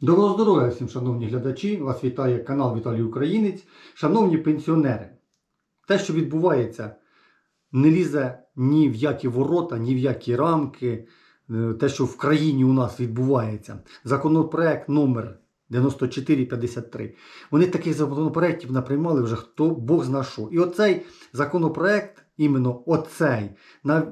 Доброго здоров'я всім, шановні глядачі! Вас вітає канал Віталій Українець. Шановні пенсіонери, те, що відбувається, не лізе ні в які ворота, ні в які рамки. Е, Те, що в країні у нас відбувається. Законопроект номер 9453. Вони таких законопроєктів наприймали вже хто Бог зна що. І оцей законопроект, іменно оцей,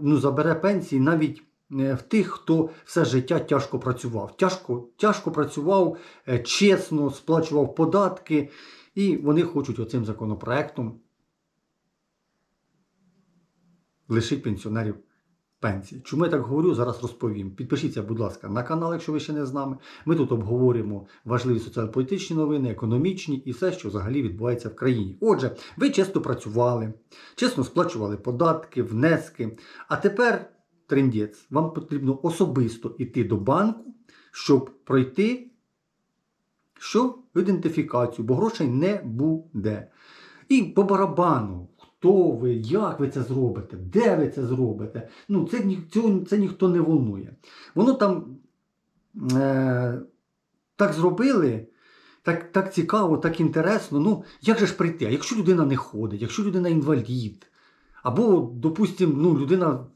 ну, забере пенсії навіть в тих, хто все життя тяжко працював. Тяжко, тяжко працював, е, чесно сплачував податки, і вони хочуть оцим законопроектом лишити пенсіонерів пенсії. Чому я так говорю, зараз розповім. Підпишіться, будь ласка, на канал, якщо ви ще не з нами. Ми тут обговорюємо важливі соціально-політичні новини, економічні і все, що взагалі відбувається в країні. Отже, ви чесно працювали, чесно сплачували податки, внески. А тепер трендець. Вам потрібно особисто йти до банку, щоб пройти що? ідентифікацію, бо грошей не буде. І по барабану, хто ви, як ви це зробите, де ви це зробите. Ну, це, цього, це ніхто не волнує. Воно там е, так зробили, так, так цікаво, так інтересно. Ну, як же ж прийти? А якщо людина не ходить, якщо людина інвалід, або, допустимо, ну, людина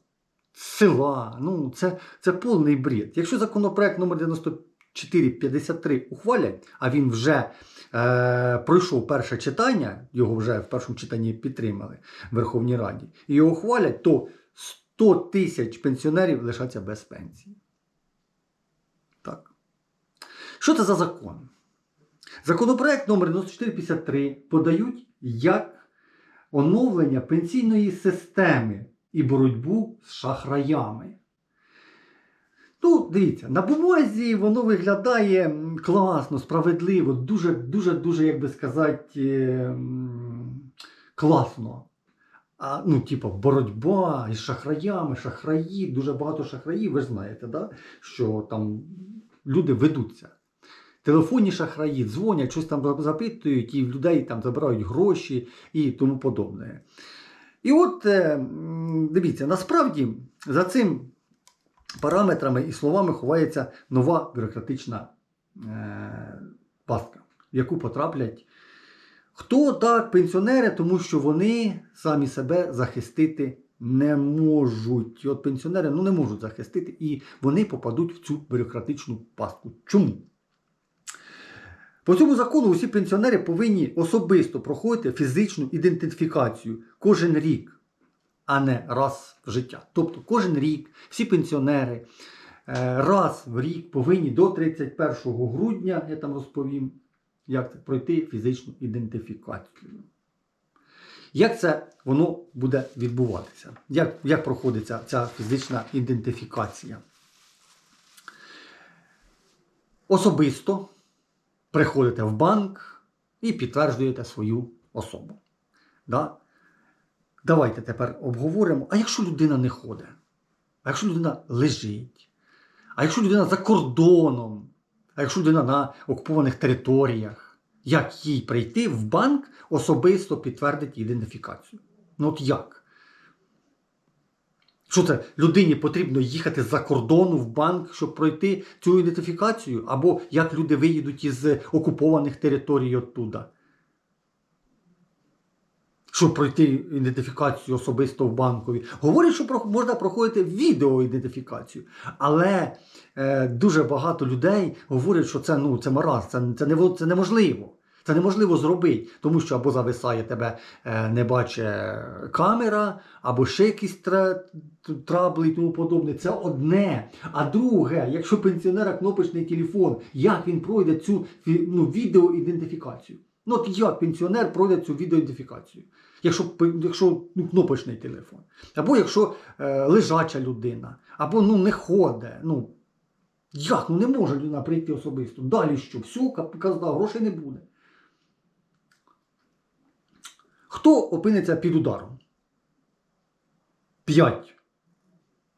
села, ну, це, це повний бред. Якщо законопроект номер 9453 ухвалять, а він вже е, пройшов перше читання, його вже в першому читанні підтримали в Верховній Раді, і його ухвалять, то 100 тисяч пенсіонерів лишаться без пенсії. Так. Що це за закон? Законопроект номер 9453 подають як оновлення пенсійної системи і боротьбу з шахраями. Ну, дивіться, на бумазі воно виглядає класно, справедливо, дуже, дуже, дуже, як би сказати, е, класно. А, ну, типу, боротьба із шахраями, шахраї, дуже багато шахраїв, ви ж знаєте, да? що там люди ведуться. Телефонні шахраї дзвонять, щось там запитують, і в людей там забирають гроші і тому подобне. І от е, дивіться, насправді за цим параметрами і словами ховається нова бюрократична е, пастка, в яку потраплять хто так, пенсіонери, тому що вони самі себе захистити не можуть. От пенсіонери ну, не можуть захистити, і вони попадуть в цю бюрократичну пастку. Чому? По цьому закону усі пенсіонери повинні особисто проходити фізичну ідентифікацію кожен рік, а не раз в життя. Тобто кожен рік всі пенсіонери е, раз в рік повинні до 31 грудня, я там розповім, як це пройти фізичну ідентифікацію. Як це воно буде відбуватися? Як, як проходиться ця фізична ідентифікація? Особисто приходите в банк і підтверджуєте свою особу. Да? Давайте тепер обговоримо. А якщо людина не ходить? А якщо людина лежить? А якщо людина за кордоном? А якщо людина на окупованих територіях? Як їй прийти в банк особисто підтвердити ідентифікацію? Ну от як? Що це людині потрібно їхати за кордону в банк, щоб пройти цю ідентифікацію? Або як люди виїдуть із окупованих територій оттуда? Щоб пройти ідентифікацію особисто в банкові. Говорять, що можна проходити відеоідентифікацію. Але е, дуже багато людей говорять, що це, ну, це мараз, це, це, не, це неможливо. Це неможливо зробити, тому що або зависає тебе, е, не бачить камера, або ще якісь трабли і тому подобне. Це одне. А друге, якщо пенсіонера кнопочний телефон, як він пройде цю ну, відеоідентифікацію? Ну от як пенсіонер пройде цю відеоідентифікацію? Якщо, якщо ну, кнопочний телефон, або якщо е, лежача людина, або ну, не ходить. Ну, як? Ну не може людина прийти особисто. Далі що? Все, казна, грошей не буде. Хто опиниться під ударом? П'ять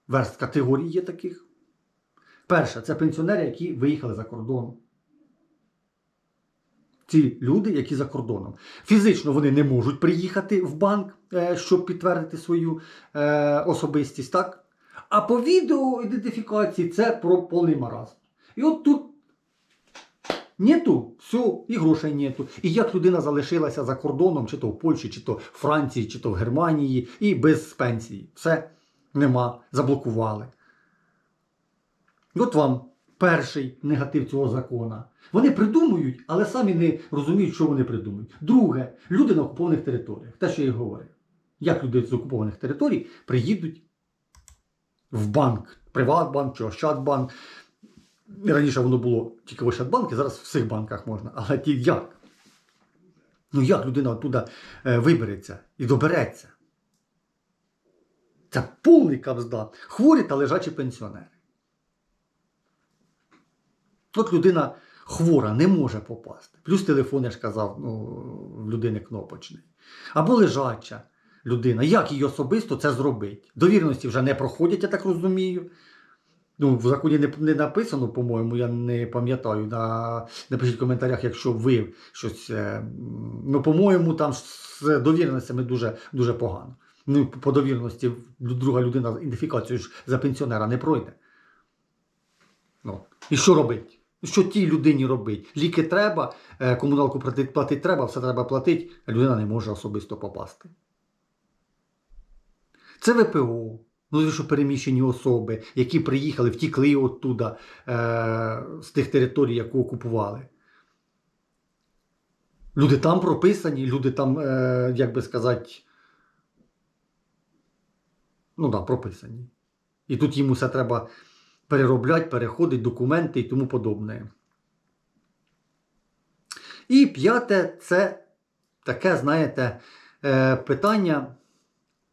верст категорій є таких. Перше, це пенсіонери, які виїхали за кордон. Ці люди, які за кордоном. Фізично вони не можуть приїхати в банк, е, щоб підтвердити свою е, особистість, так? А по відеоідентифікації це про повний маразм. І от тут Нету, все, і грошей нету. І як людина залишилася за кордоном, чи то в Польщі, чи то в Франції, чи то в Германії, і без пенсії. Все, нема, заблокували. От вам перший негатив цього закона. Вони придумують, але самі не розуміють, що вони придумують. Друге, люди на окупованих територіях. Те, що я і говорив. Як люди з окупованих територій приїдуть в банк, Приватбанк чи Ощадбанк. Раніше воно було тільки в Ощадбанку, зараз в всіх банках можна. Але ті як? Ну як людина оттуда е, вибереться і добереться? Це повний капздат. Хворі та лежачі пенсіонери. От людина хвора не може попасти. Плюс телефон, я ж казав, ну, в людини кнопочний. Або лежача людина. Як їй особисто це зробить? Довірності вже не проходять, я так розумію. Ну, в законі не, не написано, по-моєму, я не пам'ятаю. На, напишіть в коментарях, якщо ви щось. е, Ну, по-моєму, там з довірностями дуже, дуже погано. Ну, по довірності друга людина ідентифікацію ж за пенсіонера не пройде. Ну, і що робить? Що тій людині робить? Ліки треба, е, комуналку платити, платити треба, все треба платити, а людина не може особисто попасти. Це ВПО, ну що переміщені особи, які приїхали, втікли оттуда, е, з тих територій, яку окупували. Люди там прописані, люди там, е, як би сказати, ну так, да, прописані. І тут їм усе треба переробляти, переходить, документи і тому подобне. І п'яте це таке, знаєте, е, питання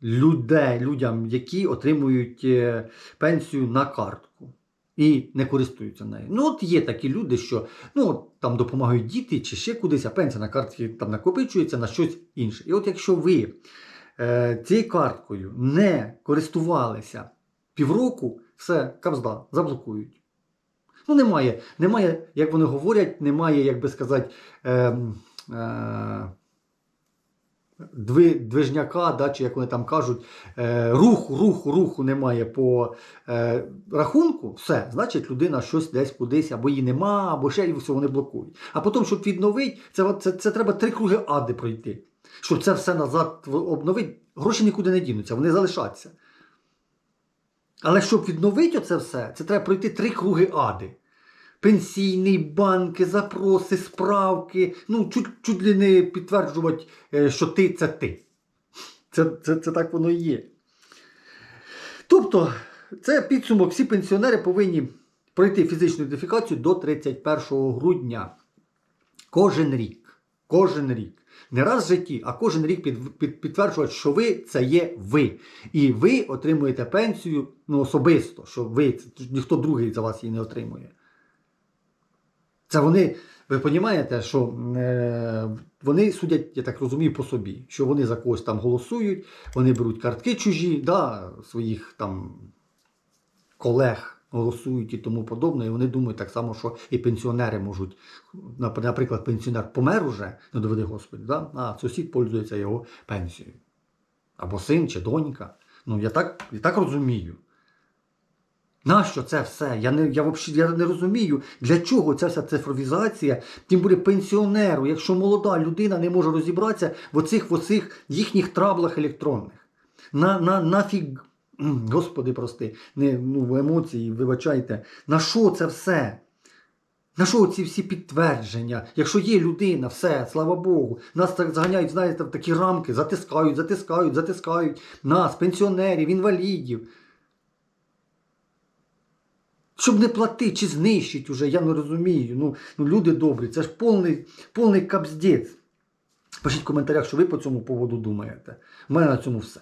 людей, людям, які отримують е, пенсію на картку і не користуються нею. Ну, от є такі люди, що ну, там допомагають діти чи ще кудись, а пенсія на картці там накопичується на щось інше. І от якщо ви е, цією карткою не користувалися півроку, все, кабзда, заблокують. Ну, немає, немає, як вони говорять, немає, як би сказати, е, е, дви, движняка, да, чи як вони там кажуть, е, руху, руху, руху немає по е, рахунку, все, значить людина щось десь кудись, або її нема, або ще і все, вони блокують. А потім, щоб відновити, це, це, це треба три круги ади пройти. Щоб це все назад обновити, гроші нікуди не дінуться, вони залишаться. Але щоб відновити оце все, це треба пройти три круги ади. Пенсійний, банки, запроси, справки. Ну, чуть, чуть ли не підтверджувати, е, що ти це ти. Це, це, це так воно і є. Тобто, це підсумок. Всі пенсіонери повинні пройти фізичну ідентифікацію до 31 грудня. Кожен рік. Кожен рік. Не раз в житті, а кожен рік під, під, підтверджувати, що ви це є ви. І ви отримуєте пенсію ну, особисто, що ви, ніхто другий за вас її не отримує. Це вони, ви розумієте, що е, вони судять, я так розумію, по собі, що вони за когось там голосують, вони беруть картки чужі, да, своїх там колег голосують і тому подобне. І вони думають так само, що і пенсіонери можуть, наприклад, пенсіонер помер уже, не доведи Господи, да? а сусід пользується його пенсією. Або син чи донька. Ну, я так, я так розумію. Нащо це все? Я не, я, вообще, я не розумію, для чого ця вся цифровізація, тим більше пенсіонеру, якщо молода людина не може розібратися в оцих, в оцих їхніх траблах електронних. На, на, нафіг, Господи, прости, не, ну, емоції, вибачайте, на що це все? На що ці всі підтвердження? Якщо є людина, все, слава Богу, нас так заганяють, знаєте, в такі рамки, затискають, затискають, затискають нас, пенсіонерів, інвалідів. Щоб не платити чи знищити уже, я не розумію. Ну, ну люди добрі, це ж повний, повний капздець. Пишіть в коментарях, що ви по цьому поводу думаєте. У мене на цьому все.